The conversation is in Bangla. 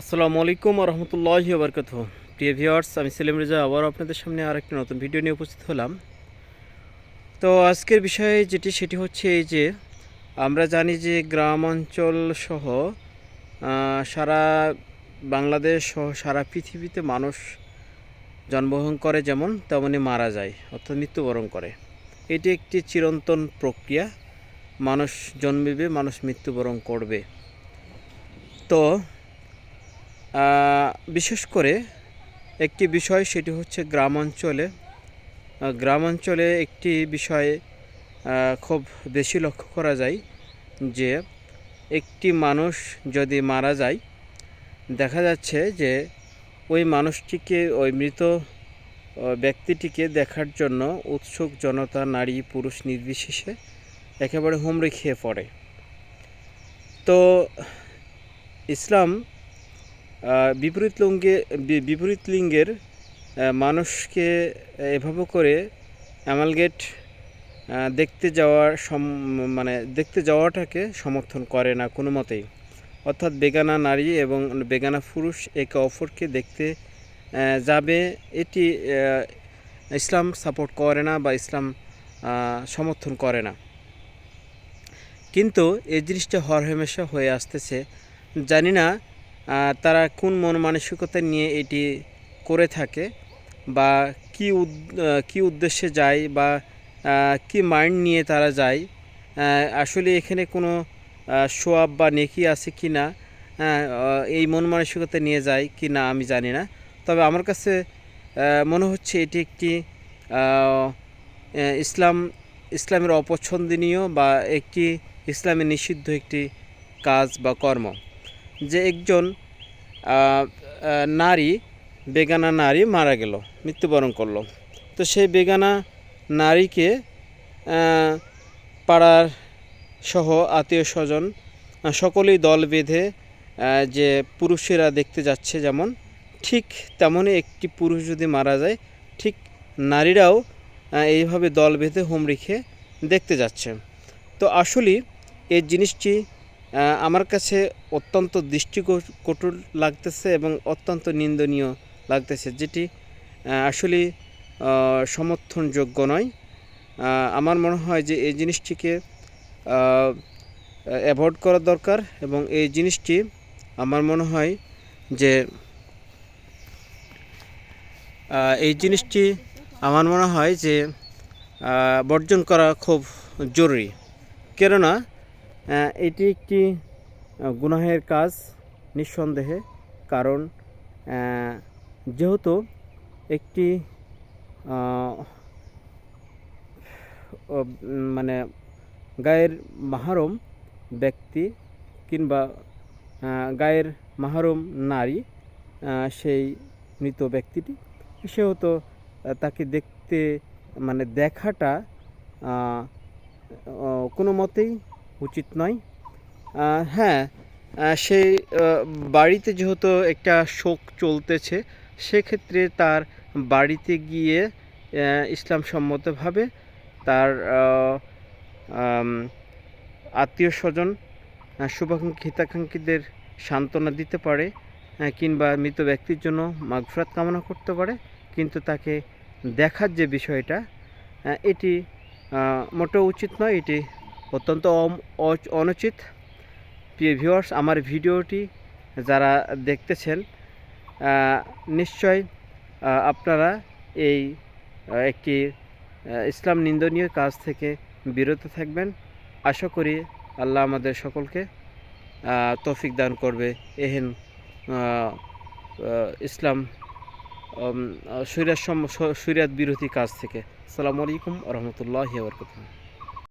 আসসালামু আলাইকুম রহমতুল্লাহি বরকত প্রিয় ভিউয়ার্স, আমি সেলিম রেজা আবার আপনাদের সামনে আর একটি নতুন ভিডিও নিয়ে উপস্থিত হলাম। তো আজকের বিষয়ে যেটি, সেটি হচ্ছে এই যে, আমরা জানি যে গ্রাম অঞ্চল সহ সারা বাংলাদেশ সহ সারা পৃথিবীতে মানুষ জন্মগ্রহণ করে যেমন তেমনি মারা যায়, অর্থাৎ মৃত্যুবরণ করে। এটি একটি চিরন্তন প্রক্রিয়া। মানুষ জন্মিবে, মানুষ মৃত্যুবরণ করবে। তো বিশেষ করে একটি বিষয় সেটি হচ্ছে গ্রাম অঞ্চলে আহ, গ্রাম অঞ্চলে একটি বিষয় খুব বেশি লক্ষ্য করা যায় যে একটি মানুষ যদি মারা যায় দেখা যাচ্ছে যে ওই মানুষটিকে ওই মৃত ব্যক্তিটিকে দেখার জন্য উৎসুক জনতা নারী পুরুষ নির্বিশেষে একেবারে হুমড়ি খেয়ে পড়ে। তো ইসলাম বিপরীত লিঙ্গে বিপরীত লিঙ্গের মানুষকে এভাবে করে অ্যামালগেট দেখতে যাওয়ার সম মানে দেখতে যাওয়াটাকে সমর্থন করে না কোনো মতেই। অর্থাৎ বেগানা নারী এবং বেগানা পুরুষ একে অপরকে দেখতে যাবে, এটি ইসলাম সাপোর্ট করে না বা ইসলাম সমর্থন করে না। কিন্তু এই জিনিসটা হরহেমেশা হয়ে আসতেছে। জানি না তারা কোন মন মানসিকতা নিয়ে এটি করে থাকে বা কি কি উদ্দেশ্যে যায় বা কি মাইন্ড নিয়ে তারা যায় আসলে এখানে কোনো সোয়াব বা নেকি আছে কি না হ্যাঁ, এই মন মানসিকতা নিয়ে যায় কি না আমি জানি না। তবে আমার কাছে মনে হচ্ছে এটি একটি ইসলাম ইসলামের অপছন্দনীয় বা একটি ইসলামের নিষিদ্ধ একটি কাজ বা কর্ম। যে একজন নারী, বেগানা নারী মারা গেল, মৃত্যুবরণ করল। তো সেই বেগানা নারীকে পাড়ার সহ আত্মীয় স্বজন সকলেই দল বেঁধে যে পুরুষেরা দেখতে যাচ্ছে যেমন, ঠিক তেমনই একটি পুরুষ যদি মারা যায়, ঠিক নারীরাও এইভাবে দল বেঁধে হোম রেখে দেখতে যাচ্ছে। তো আসলে এই জিনিসটি আমার কাছে অত্যন্ত দৃষ্টিকটু লাগতেছে এবং অত্যন্ত নিন্দনীয় লাগতেছে, যেটি আসলে সমর্থনযোগ্য নয়। আমার মনে হয় যে এই জিনিসটিকে অ্যাভয়েড করা দরকার এবং এই জিনিসটি আমার মনে হয় যে এই জিনিসটি আমার মনে হয় যে বর্জন করা খুব জরুরি। কেননা এটি একটি গুনাহের কাজ নিঃসন্দেহে, কারণ যেহেতু একটি মানে গায়ের মাহারম ব্যক্তি কিংবা গায়ের মাহারম নারী সেই মৃত ব্যক্তিটি, সেহেতু তাকে দেখতে মানে দেখাটা কোনো মতেই উচিত নয়। হ্যাঁ সেই বাড়িতে যেহেতু একটা শোক চলতেছে, সেক্ষেত্রে তার বাড়িতে গিয়ে ইসলাম সম্মতভাবে তার আত্মীয় স্বজন শুভাকাঙ্ক্ষী, হিতাকাঙ্ক্ষীদের সান্ত্বনা দিতে পারে কিংবা মৃত ব্যক্তির জন্য মাগফরাত কামনা করতে পারে, কিন্তু তাকে দেখার যে বিষয়টা এটি মোটেও উচিত নয়, এটি অত্যন্ত অনুচিত। প্রিয় ভিউয়ার্স আমার ভিডিওটি যারা দেখতেছেন নিশ্চয় আপনারা এই একটি ইসলাম নিন্দনীয় কাজ থেকে বিরত থাকবেন। আশা করি আল্লাহ আমাদের সকলকে তৌফিক দান করবে। এহেন ইসলাম সৈরাত বিরোধী কাজ থেকে। আসসালামু আলাইকুম রহমতুল্লাহ বরকত